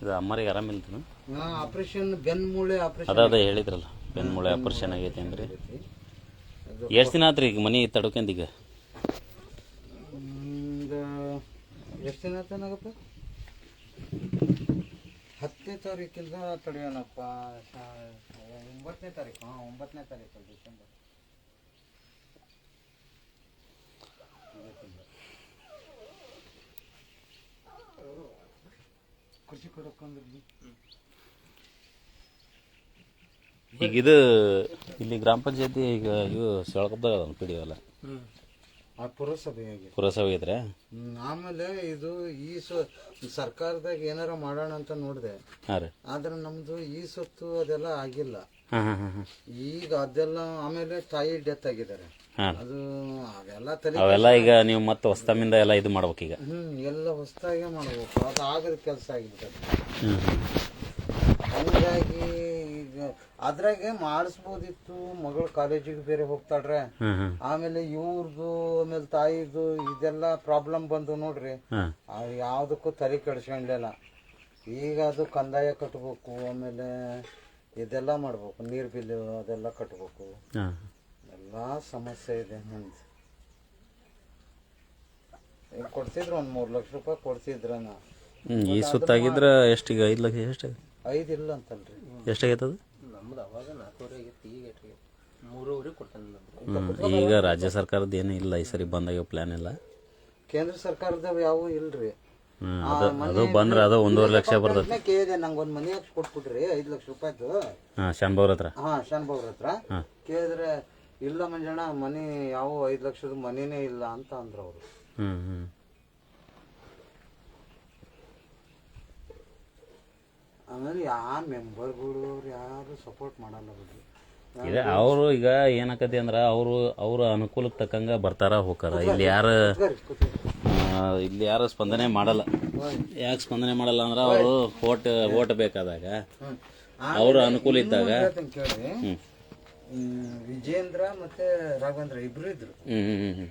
ಇದು ಅಮ್ಮರಿಗೆ ಆರಾಮಿಲ್ತನ ಆಪರೇಷನ್ ಬೆನ್ ಮೂಳೆ ಆಪರೇಷನ್ ಅದ ಅದ ಹೇಳಿದ್ರಲ್ಲ ಬೆನ್ಮೂಳೆ ಆಪರೇಷನ್ ಆಗೈತೆ ಅಂದ್ರೆ. ಎಷ್ಟು ದಿನ ಆತ್ರಿ ಈಗ ಮನೆ ತಡ್ಕೊಂಡ್ ಈಗ? ಎಷ್ಟು ದಿನ ಆತನಾಗಪ್ಪ ಹತ್ತನೇ ತಾರೀಕಿಂದ ತಡೆಯೋಣಪ್ಪ ಒಂಬತ್ತನೇ ತಾರೀಕು ಹಾಂ ಒಂಬತ್ತನೇ ತಾರೀಕು ಡಿಸೆಂಬರ್. ಖುಷಿ ಈಗ ಇದು ಇಲ್ಲಿ ಗ್ರಾಮ ಪಂಚಾಯತಿ ಈಗ ಇವು ಸೆಳ್ಕಬ್ದಾಗ ಪಿ ಡಿ ಅಲ್ಲ ಆ ಪುರಸಭೆಯಾಗಿ ಪುರಸಭೆ ಇದ್ರೆ? ಹ್ಮ್, ಆಮೇಲೆ ಇದು ಈ ಸ ಸರ್ಕಾರದಾಗ ಏನಾರ ಮಾಡೋಣ ಅಂತ ನೋಡಿದೆ. ಹಾಂ ರೀ. ಆದ್ರೆ ನಮ್ದು ಈ ಸೊತ್ತು ಅದೆಲ್ಲ ಆಗಿಲ್ಲ. ಹಾಂ ಹಾಂ ಹಾಂ ಹಾಂ ಈಗ ಅದೆಲ್ಲ ಆಮೇಲೆ ತಾಯಿ ಡೆತ್ ಆಗಿದ್ದಾರೆ. ಹಾಂ. ಅದು ಅವೆಲ್ಲಾ ತಲೆ ಅವೆಲ್ಲ ಈಗ ನೀವು ಮತ್ತೆ ಹೊಸ್ತಮಿಂದ ಎಲ್ಲ ಇದು ಮಾಡ್ಬೇಕು ಈಗ. ಎಲ್ಲ ಹೊಸದಾಗೆ ಮಾಡ್ಬೇಕು. ಅದು ಆಗದ ಕೆಲಸ ಆಗಿರ್ತದೆ ಹ್ಞೂ ಹಂಗಾಗಿ ಈಗ ಅದ್ರಾಗೆ ಮಾಡಿಸ್ಬೋದಿತ್ತು. ಮಗಳು ಕಾಲೇಜಿಗೆ ಬೇರೆ ಹೋಗ್ತಾಳ್ರೆ. ಹ್ಞೂ ಹ್ಞೂ ಆಮೇಲೆ ಇವ್ರದ್ದು ಆಮೇಲೆ ತಾಯಿದು ಇದೆಲ್ಲ ಪ್ರಾಬ್ಲಮ್ ಬಂದು ನೋಡ್ರಿ. ಹಾಂ. ಅವು ಯಾವುದಕ್ಕೂ ತಲೆ ಕೆಡಿಸ್ಕೊಂಡಿಲ್ಲ ಈಗ ಅದು ಕಂದಾಯ ಕಟ್ಟಬೇಕು ಆಮೇಲೆ ಇದೆಲ್ಲ ಮಾಡ್ಬೇಕು. ನೀರು ಬಿಲ್ ಅದೆಲ್ಲ ಕಟ್ಟಬೇಕು ಹಾಂ. ಎಲ್ಲ ಸಮಸ್ಯೆ ಇದೆ ನಂದು ಈಗ ಕೊಡ್ತಿದ್ರು ಒಂದು ಮೂರು ಲಕ್ಷ ರೂಪಾಯಿ ಕೊಡ್ತಿದ್ರನ ಹ್ಞೂ ಈ ಸುತ್ತಾಗಿದ್ರ ಎಷ್ಟು ಈಗ ಐದು ಲಕ್ಷ ಎಷ್ಟು ಐದು ಇಲ್ಲ ಅಂತಲ್ರಿ. ಎಷ್ಟಾಗೈತೆ ಅದು ನಮ್ದು ಅವಾಗ ನಾಲ್ಕೂವರೆ ಆಗೈತಿ ಈಗ ಎಷ್ಟ್ ಮೂರುವರೆ ಕೊಡ್ತಾನೆ ನಮ್ದು. ಈಗ ರಾಜ್ಯ ಸರ್ಕಾರದ ಏನು ಇಲ್ಲ ಈ ಸರಿ ಬಂದಾಗ ಪ್ಲಾನ್ ಇಲ್ಲ ಕೇಂದ್ರ ಸರ್ಕಾರದ ಯಾವ ಇಲ್ರಿ. ರೀ ಅದು ಅದು ಬಂದ್ರೆ ಅದು ಒಂದೂವರೆ ಲಕ್ಷ ಬರ್ತದೆ. ಕೇಳಿದೆ ನಂಗೆ ಒಂದು ಮನೆ ಕೊಟ್ಬಿಟ್ರಿ ಐದು ಲಕ್ಷ ರೂಪಾಯಿದು. ಹಾಂ ಶಾನ್ಭವ್ರ ಹತ್ರ? ಹಾ ಶಾನ್ಭವ್ರ ಹತ್ರ. ಕೇಳಿದ್ರೆ ಇಲ್ಲ ಮಂಜಣ್ಣ ಮನೆ ಯಾವ ಐದು ಲಕ್ಷದ ಮನೆನೇ ಇಲ್ಲ ಅಂತ ಅಂದ್ರು ಅವರು. ಹ್ಞೂ ಹ್ಞೂ ಆಮೇಲೆ ಯಾವ ಮೆಂಬರ್ಗಳು ಅವ್ರು ಯಾರು ಸಪೋರ್ಟ್ ಮಾಡಲ್ಲ ಬಗ್ಗೆ ಇದೆ ಅವರು ಈಗ ಏನಾಕತಿ ಅಂದ್ರೆ ಅವರು ಅವ್ರ ಅನುಕೂಲಕ್ಕೆ ತಕ್ಕಂಗ ಬರ್ತಾರ ಹೋಗಾರ ಇಲ್ಲಿ ಯಾರು ಇಲ್ಲಿ ಯಾರು ಸ್ಪಂದನೆ ಮಾಡಲ್ಲ. ಯಾಕೆ ಸ್ಪಂದನೆ ಮಾಡಲ್ಲ ಅಂದ್ರೆ ಅವರು ಓಟ್ ಓಟ್ ಬೇಕಾದಾಗ. ಅವರು ಅನುಕೂಲ ಇದ್ದಾಗ. ಹ್ಞೂ ವಿಜೇಂದ್ರ ಮತ್ತೆ ರಾಘವೇಂದ್ರ ಇಬ್ರು ಇದ್ರು.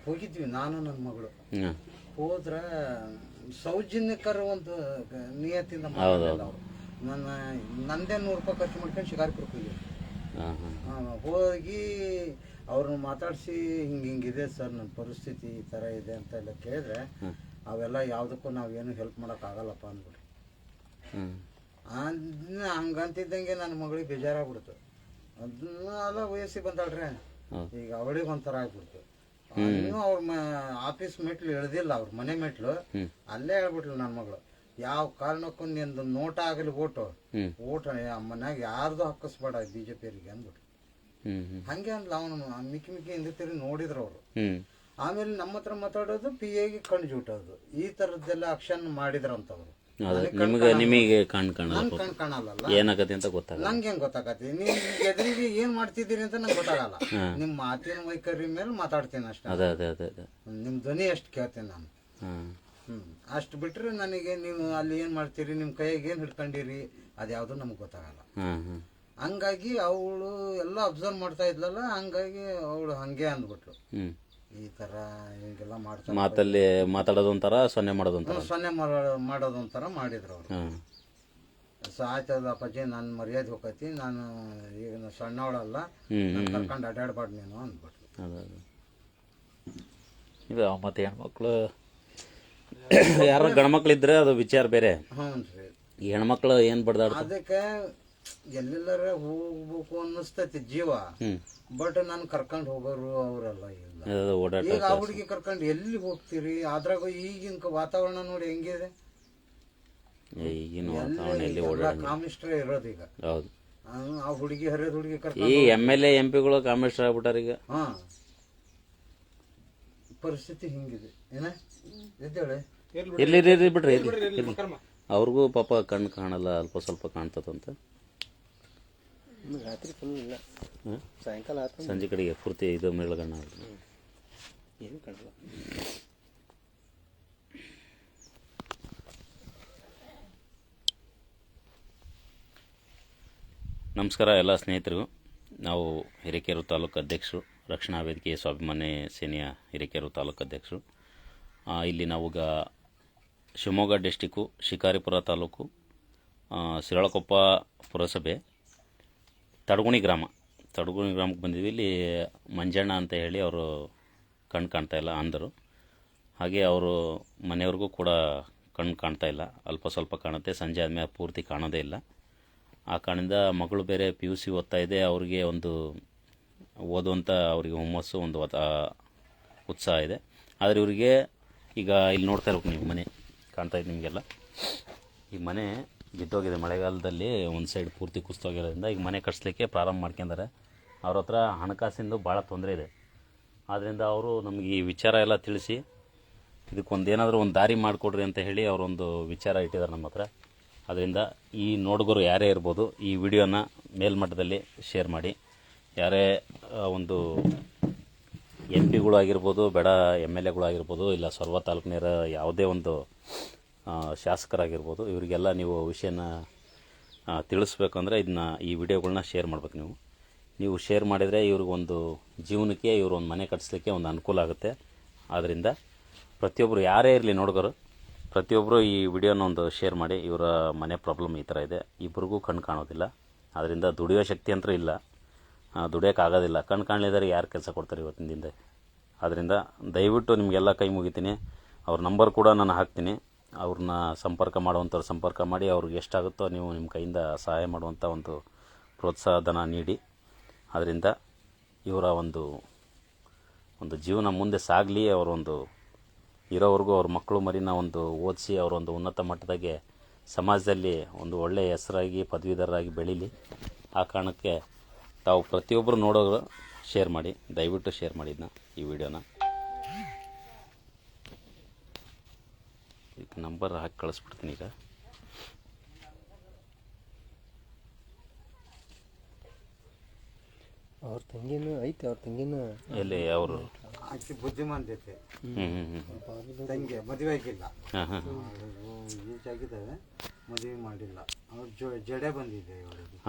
ಹೋಗಿದ್ವಿ ನಾನು ನನ್ನ ಮಗಳು. ಹೋದ್ರ ಸೌಜನ್ಯಕರ ಒಂದು ನಿಯತ್ತಿಂದ ಅವ್ರು. ನನ್ನ ನಂದೇ ನೂರು ರೂಪಾಯಿ ಖರ್ಚು ಮಾಡ್ಕೊಂಡು ಶಿಕಾರಿಪುರ ಹೋಗಿ ಹಾಂ ಹಾಂ ಹೋಗಿ ಅವ್ರನ್ನ ಮಾತಾಡಿಸಿ ಹಿಂಗೆ ಹಿಂಗಿದೆ ಸರ್ ನನ್ನ ಪರಿಸ್ಥಿತಿ ಈ ಥರ ಇದೆ ಅಂತ ಎಲ್ಲ ಕೇಳಿದ್ರೆ ಅವೆಲ್ಲ ಯಾವುದಕ್ಕೂ ನಾವೇನು ಹೆಲ್ಪ್ ಮಾಡೋಕ್ಕಾಗಲ್ಲಪ್ಪ ಅಂದ್ಬಿಟ್ಟು ಅದ್ನ ಹಂಗಂತಿದ್ದಂಗೆ ನನ್ನ ಮಗಳಿಗೆ ಬೇಜಾರಾಗ್ಬಿಡ್ತು. ಅದನ್ನ ಅಲ್ಲ ವಯಸ್ಸಿಗೆ ಬಂದಾಳ್ರೆ. ಈಗ ಅವಳಿಗೆ ಒಂಥರ ಆಗ್ಬಿಡ್ತು. ಇನ್ನೂ ಅವ್ರ ಆಫೀಸ್ ಮೆಟ್ಲು ಇಳ್ದಿಲ್ಲ ಅವ್ರ ಮನೆ ಮೆಟ್ಲು. ಅಲ್ಲೇ ಹೇಳ್ಬಿಟ್ಲು ನನ್ನ ಮಗಳು. ಯಾವ ಕಾರಣಕ್ಕೂ ನಿಂದು ನೋಟ ಆಗಲಿ ಓಟು. ಓಟ ಮನ್ಯಾಗ ಯಾರ್ದು ಹಾಕಿಸ್ಬೇಡ ಬಿ ಜೆ ಪಿಯರಿಗೆ ಅಂದ್ಬಿಟ್ಟು ಹಂಗೆ ಅಂದ್ಲ ಅವನು ಮಿಕ್ಕಿ ಮಿಕ್ಕಿ ಹಿಂದೆ ತಿರುಗಿ ನೋಡಿದ್ರು ಅವರು. ಆಮೇಲೆ ನಮ್ಮ ಹತ್ರ ಮಾತಾಡೋದು ಪಿ ಎಗೆ ಕಣ್ಣು ಜೂಟೋದು. ಈ ತರದ್ದೆಲ್ಲ ಆಕ್ಷನ್ ಮಾಡಿದ್ರಂತವ್ರು. ಅದು ನಿಮಗೆ ನಿಮಗೆ ಕಣ್ ಕಾಣಲ್ಲ ನನ್ ಕಣ್ ಕಾಣಲ್ಲ ಏನಾಕತಿ ಅಂತ ಗೊತ್ತಾಗಲ್ಲ. ನಂಗೆ ಹೆಂಗ್ ಗೊತ್ತಾಗತ್ತೆ? ನೀವು ಎದುರಿಗೆ ಏನ್ ಮಾಡ್ತಿದ್ದೀರಿ ಅಂತ ನಂಗೆ ಗೊತ್ತಾಗಲ್ಲ. ನಿಮ್ ಮಾತಿನ ವೈಖರಿ ಮೇಲೆ ಮಾತಾಡ್ತೀನಿ ಅಷ್ಟೇ. ಅದೇ ಅದೇ ಅದೇ ಅದೇ. ನಿಮ್ ಧ್ವನಿ ಅಷ್ಟು ಕೇಳ್ತೀನಿ ನಾನು. ಹ್ಮ್. ಅಷ್ಟು ಬಿಟ್ರೆ ನನಗೆ ನೀವು ಅಲ್ಲಿ ಏನ್ ಮಾಡ್ತೀರಿ? ನಿಮ್ ಕೈಯಾಗ ಏನ್ ಹಿಡ್ಕೊಂಡಿರಿ? ಅದ್ಯಾವುದು ನಮ್ಗೆ ಗೊತ್ತಾಗಲ್ಲ. ಹಂಗಾಗಿ ಅವಳು ಎಲ್ಲ ಅಬ್ಸರ್ವ್ ಮಾಡ್ತಾ ಇದ್ಲಲ್ಲ ಹಂಗಾಗಿ ಅವಳು ಹಂಗೆ ಅಂದ್ಬಿಟ್ಲು. ಹ್ಮ್. ಈ ತರ ಹಿಂಗೆಲ್ಲ ಮಾಡ್ತಾರೆ. ಮಾತಲ್ಲಿ ಮಾತಾಡೋದು ಒಂಥರ ಸೊನ್ನೆ ಮಾಡೋದು ಒಂಥರ. ಸೊನ್ನೆ ಮಾಡೋ- ಮಾಡೋದು ಒಂಥರ ಮಾಡಿದ್ರು ಅವರು. ಹಾಂ ಸೊ ಆಯ್ತದ ಅಪ್ಪಾಜಿ ನಾನು ಮರ್ಯಾದೆ ಹೋಗತಿ ನಾನು ಈಗ ನಾ ಸಣ್ಣವಳಲ್ಲ ನಾನು ಕರ್ಕೊಂಡು ಅಡ್ಡಾಡ್ಬಾರ್ದು ನೀನು ಅಂದ್ಬಿಟ್ಟು ಅದೇ ಅದೇ. ಇದು ಮತ್ತೆ ಹೆಣ್ಮಕ್ಳು ಯಾರು ಗಂಡ್ಮಕ್ಳಿದ್ರೆ ಅದು ವಿಚಾರ ಬೇರೆ. ಹ್ಞೂ ರೀ ಈ ಹೆಣ್ಮಕ್ಳು ಏನು ಬಡ್ದಾಡ್ತಾರೆ? ಅದಕ್ಕೆ ಎಲ್ಲೆಲ್ಲರ ಹೋಗ್ಬೇಕು ಅನ್ನಿಸ್ತೈತಿ ಜೀವ. ಬಟ್ ನಾನು ಕರ್ಕೊಂಡು ಹೋಗೋರು ಅವರೆಲ್ಲ ಇಲ್ಲ. ಈಗ ಆ ಹುಡುಗಿ ಕರ್ಕೊಂಡು ಎಲ್ಲಿ ಹೋಗ್ತೀರಿ? ಅದ್ರಾಗ ಈಗಿನ ವಾತಾವರಣ ನೋಡಿ ಹೆಂಗಿದೆ? ಈಗಿನ ವಾತಾವರಣ ಎಲ್ಲಿ ಎಲ್ಲ ಓಡಾಡ ಕಾಮಿಸ್ಟ್ರೇ ಇರೋದು ಈಗ. ಹೌದು. ಆ ಹುಡುಗಿ ಹರಿಯೋದು ಹುಡುಗಿ ಈ ಕರ್ಕೊಂಡು ಎಂ ಎಲ್ ಎ ಎಂ ಪಿಗಳು ಕಾಮಿಸ್ಟರ್ ಆಗ್ಬಿಟ್ಟಾರ ಈಗ. ಹಾ. ಪರಿಸ್ಥಿತಿ ಹಿಂಗಿದೆ. ಏನ? ಎದ್ದೇಳೆ. ಇರ್ಲಿ ಇರ್ಲಿ ಇರ್ಲಿ ಬಿಡ್ರಿ ಇರ್ಲಿ. ಅವ್ರಿಗೂ ಪಾಪ ಕಣ್ಣು ಕಾಣಲ್ಲ ಅಲ್ಪ ಸ್ವಲ್ಪ ಕಾಣ್ತದಂತ. ರಾತ್ರಿ ಫುಲ್ ಇಲ್ಲ? ಸಾಯಂಕಾಲ ಆತ ಸಂಜೆ ಕಡೆಗೆ ಪೂರ್ತಿ ಇದು ಮೇಳಗಣ್ಣ ಏನು ಕಾಣಲ್ಲ ನಮಸ್ಕಾರ ಎಲ್ಲ ಸ್ನೇಹಿತರಿಗೂ. ನಾವು ಹಿರೇಕೆರೂರು ತಾಲೂಕು ಅಧ್ಯಕ್ಷರು ರಕ್ಷಣಾ ವೇದಿಕೆ ಸ್ವಾಭಿಮಾನಿ ಸೇನೆಯ ಹಿರೇಕೆರೂರು ತಾಲೂಕು ಅಧ್ಯಕ್ಷರು. ಇಲ್ಲಿ ನಾವೀಗ ಶಿವಮೊಗ್ಗ ಡಿಸ್ಟಿಕ್ಕು ಶಿಕಾರಿಪುರ ತಾಲೂಕು ಶಿರಾಳಕೊಪ್ಪ ಪುರಸಭೆ ತಡಗುಣಿ ಗ್ರಾಮ. ತಡಗುಣಿ ಗ್ರಾಮಕ್ಕೆ ಬಂದಿದ್ವಿ. ಇಲ್ಲಿ ಮಂಜಣ್ಣ ಅಂತ ಹೇಳಿ ಅವರು ಕಣ್ಣು ಕಾಣ್ತಾ ಇಲ್ಲ ಅಂದರು. ಹಾಗೆ ಅವರು ಮನೆಯವ್ರಿಗೂ ಕೂಡ ಕಣ್ಣು ಕಾಣ್ತಾ ಇಲ್ಲ. ಅಲ್ಪ ಸ್ವಲ್ಪ ಕಾಣುತ್ತೆ. ಸಂಜೆ ಆದಮೇಲೆ ಪೂರ್ತಿ ಕಾಣೋದೇ ಇಲ್ಲ. ಆ ಕಾರಣದಿಂದ ಮಗಳು ಬೇರೆ ಪಿ ಯು ಸಿ ಓದ್ತಾ ಇದೆ. ಅವರಿಗೆ ಒಂದು ಓದುವಂಥ ಅವರಿಗೆ ಹುಮ್ಮಸ್ಸು, ಒಂದು ಉತ್ಸಾಹ ಇದೆ. ಆದರೆ ಇವರಿಗೆ ಈಗ ಇಲ್ಲಿ ನೋಡ್ತಾ ಇರ್ಬೇಕು ನಿಮ್ಮ ಮನೆ. ಕಾಣ್ತಾ ಇದೆ ನಿಮಗೆಲ್ಲ. ಈ ಮನೆ ಬಿದ್ದೋಗಿದೆ ಮಳೆಗಾಲದಲ್ಲಿ, ಒಂದು ಸೈಡ್ ಪೂರ್ತಿ ಕುಸ್ತೋಗಿರೋದ್ರಿಂದ ಈಗ ಮನೆ ಕಟ್ಸ್ಲಿಕ್ಕೆ ಪ್ರಾರಂಭ ಮಾಡ್ಕೊಂಡಾರೆ. ಅವ್ರ ಹತ್ರ ಹಣಕಾಸಿಂದು ಭಾಳ ತೊಂದರೆ ಇದೆ. ಆದ್ದರಿಂದ ಅವರು ನಮಗೆ ಈ ವಿಚಾರ ಎಲ್ಲ ತಿಳಿಸಿ ಇದಕ್ಕೊಂದು ಏನಾದರೂ ಒಂದು ದಾರಿ ಮಾಡಿಕೊಡ್ರಿ ಅಂತ ಹೇಳಿ ಅವರೊಂದು ವಿಚಾರ ಇಟ್ಟಿದ್ದಾರೆ ನಮ್ಮ ಹತ್ರ. ಅದರಿಂದ ಈ ನೋಡುಗರು ಯಾರೇ ಇರ್ಬೋದು, ಈ ವಿಡಿಯೋನ ಮೇಲ್ಮಟ್ಟದಲ್ಲಿ ಶೇರ್ ಮಾಡಿ. ಯಾರೇ ಒಂದು ಎಂ ಪಿಗಳು ಆಗಿರ್ಬೋದು ಬೇಡ ಎಂ ಎಲ್ ಎಗಳು ಆಗಿರ್ಬೋದು ಇಲ್ಲ ಸೊರ್ವ ತಾಲೂಕಿನ ಯಾವುದೇ ಒಂದು ಶಾಸಕರಾಗಿರ್ಬೋದು, ಇವರಿಗೆಲ್ಲ ನೀವು ವಿಷಯನ ತಿಳಿಸ್ಬೇಕಂದ್ರೆ ಇದನ್ನ ಈ ವಿಡಿಯೋಗಳನ್ನ ಶೇರ್ ಮಾಡ್ಬೇಕು ನೀವು. ನೀವು ಶೇರ್ ಮಾಡಿದರೆ ಇವ್ರಿಗೊಂದು ಜೀವನಕ್ಕೆ, ಇವರು ಒಂದು ಮನೆ ಕಟ್ಟಿಸ್ಲಿಕ್ಕೆ ಒಂದು ಅನುಕೂಲ ಆಗುತ್ತೆ. ಆದ್ದರಿಂದ ಪ್ರತಿಯೊಬ್ಬರು ಯಾರೇ ಇರಲಿ ನೋಡ್ಗರು ಪ್ರತಿಯೊಬ್ಬರು ಈ ವಿಡಿಯೋನ ಒಂದು ಶೇರ್ ಮಾಡಿ, ಇವರ ಮನೆ ಪ್ರಾಬ್ಲಮ್ ಈ ಥರ ಇದೆ. ಇಬ್ಬರಿಗೂ ಕಣ್ಣು ಕಾಣೋದಿಲ್ಲ. ಅದರಿಂದ ದುಡಿಯೋ ಶಕ್ತಿ ಅಂತೂ ಇಲ್ಲ. ದುಡಿಯೋಕ್ಕಾಗೋದಿಲ್ಲ ಕಣ್ಣು ಕಾಣಲಿದ್ದಾರೆ ಯಾರು ಕೆಲಸ ಕೊಡ್ತಾರೆ ಇವತ್ತಿನ ದಿನದ ಆದ್ದರಿಂದ ದಯವಿಟ್ಟು ನಿಮಗೆಲ್ಲ ಕೈ ಮುಗಿತೀನಿ. ಅವ್ರ ನಂಬರ್ ಕೂಡ ನಾನು ಹಾಕ್ತೀನಿ. ಅವ್ರನ್ನ ಸಂಪರ್ಕ ಮಾಡುವಂಥವ್ರು ಸಂಪರ್ಕ ಮಾಡಿ ಅವ್ರಿಗೆ ಎಷ್ಟಾಗುತ್ತೋ ನೀವು ನಿಮ್ಮ ಕೈಯಿಂದ ಸಹಾಯ ಮಾಡುವಂಥ ಒಂದು ಪ್ರೋತ್ಸಾಹಧನ ನೀಡಿ. ಅದರಿಂದ ಇವರ ಒಂದು ಒಂದು ಜೀವನ ಮುಂದೆ ಸಾಗಲಿ ಅವರೊಂದು ಇರೋವರೆಗೂ ಅವ್ರ ಮಕ್ಕಳು ಮರಿನ ಒಂದು ಓದಿಸಿ ಅವರೊಂದು ಉನ್ನತ ಮಟ್ಟದಾಗೆ ಸಮಾಜದಲ್ಲಿ ಒಂದು ಒಳ್ಳೆಯ ಹೆಸರಾಗಿ, ಪದವೀಧರರಾಗಿ ಬೆಳೀಲಿ. ಆ ಕಾರಣಕ್ಕೆ ತಾವು ಪ್ರತಿಯೊಬ್ಬರು ನೋಡೋರು ಶೇರ್ ಮಾಡಿ, ದಯವಿಟ್ಟು ಶೇರ್ ಮಾಡಿದ್ನ ಈ ವಿಡಿಯೋನ. ಈಗ ನಂಬರ್ ಹಾಕಿ ಕಳಿಸ್ಬಿಡ್ತೀನಿ ಈಗ. ಅವ್ರ ತಂಗಿನೂ ಐತೆ ಅವ್ರ ತಂಗಿನೂ ಎಲ್ಲಿ ಅವರು? ಆಕೆ ಬುದ್ಧಿಮಾನ್ ಜೊತೆ. ತಂಗಿ ಮದುವೆ ಆಗಿಲ್ಲ. ಈಜಾಗಿದ್ದಾವೆ ಹಾಂ. ಏಜ್ ಆಗಿದ್ದಾವೆ ಮದುವೆ ಮಾಡಿಲ್ಲ. ಅವ್ರ ಜೊ ಜಡೆ ಬಂದಿದೆ ಇವಳಿಗೆ